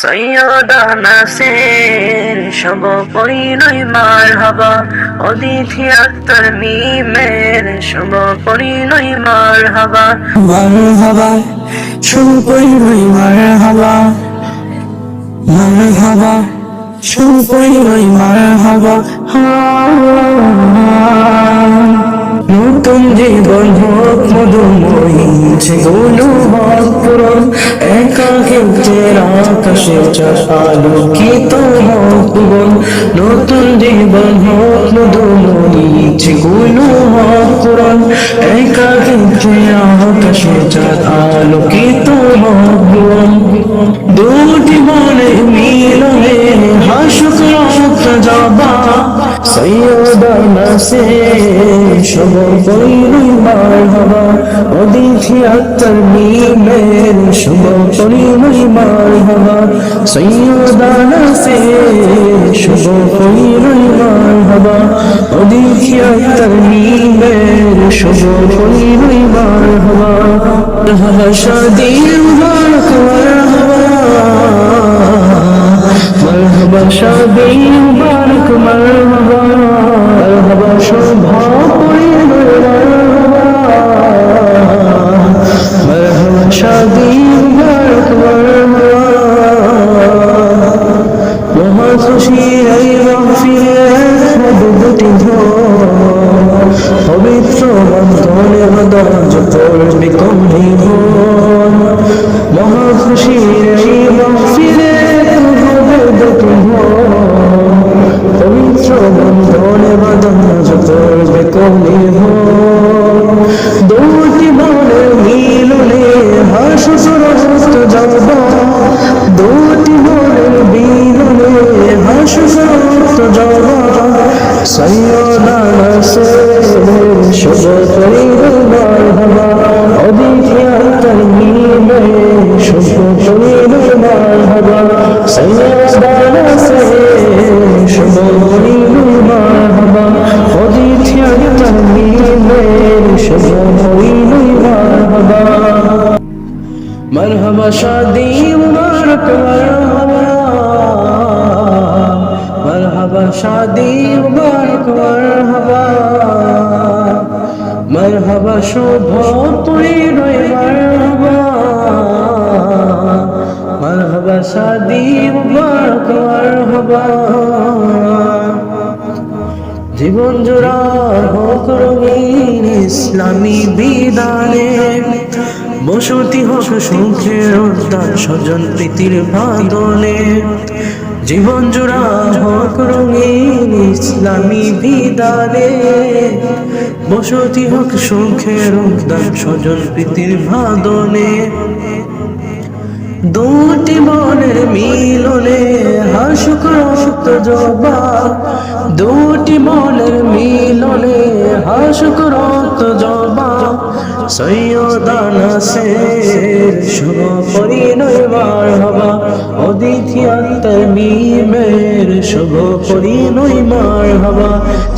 সৈয়দা সব পরিণয় মার হবা। অদিথি আক্তার মিমের শুভ পরিণয় মার হবা মারহাবা শুভ পরিণয় মারহাবা মারহাবা শুভ পরিণয় মারহাবা নতুন জীবন হোক মধুময়ী, যেগুলো হক পূরণ একাকে আকাশে আলোকিত হোক নতুন জীবন হোক মধুময়ী হক পূরণ একাকে আকাশে হোক দুটি বলে মিলনে হাসুক সৈয়দা নাসে শুভ পরিণয় মারহাবা অদিথি আত্মার মিমের শুভ পরিণয় মারহাবা সৈয়দা নাসে শুভ পরিণয় মারহাবা অদিথি আত্মার মিমের শুভ পরিণয় মারহাবা মারহাবা শাদি মুবারক মারহাবা মারহাবা শাদি only مرحبا شادی مبارک مرحبا مرحبا شادی مبارک مرحبا مرحبا শুভ পরিণয় মারহাবা মারহাবা শাদি মুবারক মারহাবা জীবন জোড়া হোক রঙিন ইসলামী বিধানে বসতি হোক সুখের উদ্যান স্বজন প্রীতির বাঁধনে। জীবন জোড়া হোক রঙিন ইসলামী বিধানে। বসতি হোক সুখের উদ্যান স্বজন প্রীতির বাঁধনে। দুটি মনের মিলনে হাসুক রক্ত জবা দুটি মনের মিলনে হাসুক রক্ত সৈয়দা নাসের শুভ পরিণয় মার হবা অদিতি আত্মার মিমের শুভ পরিণয় মার হবা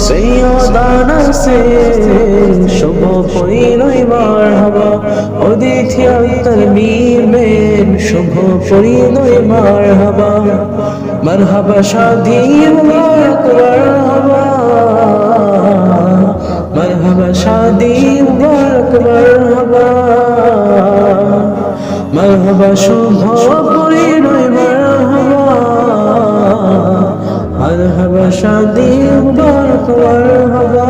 সৈয়দা নাসের শুভ পরিণয় মার হবা অদিতি আত্মার মিমের শুভ পরিণয় মার হবা মারহাবা শাদি মুবারক মারহাবা শুভ পরি রই মারহাবা। মারহাবা শান্তি মুবারক মারহাবা।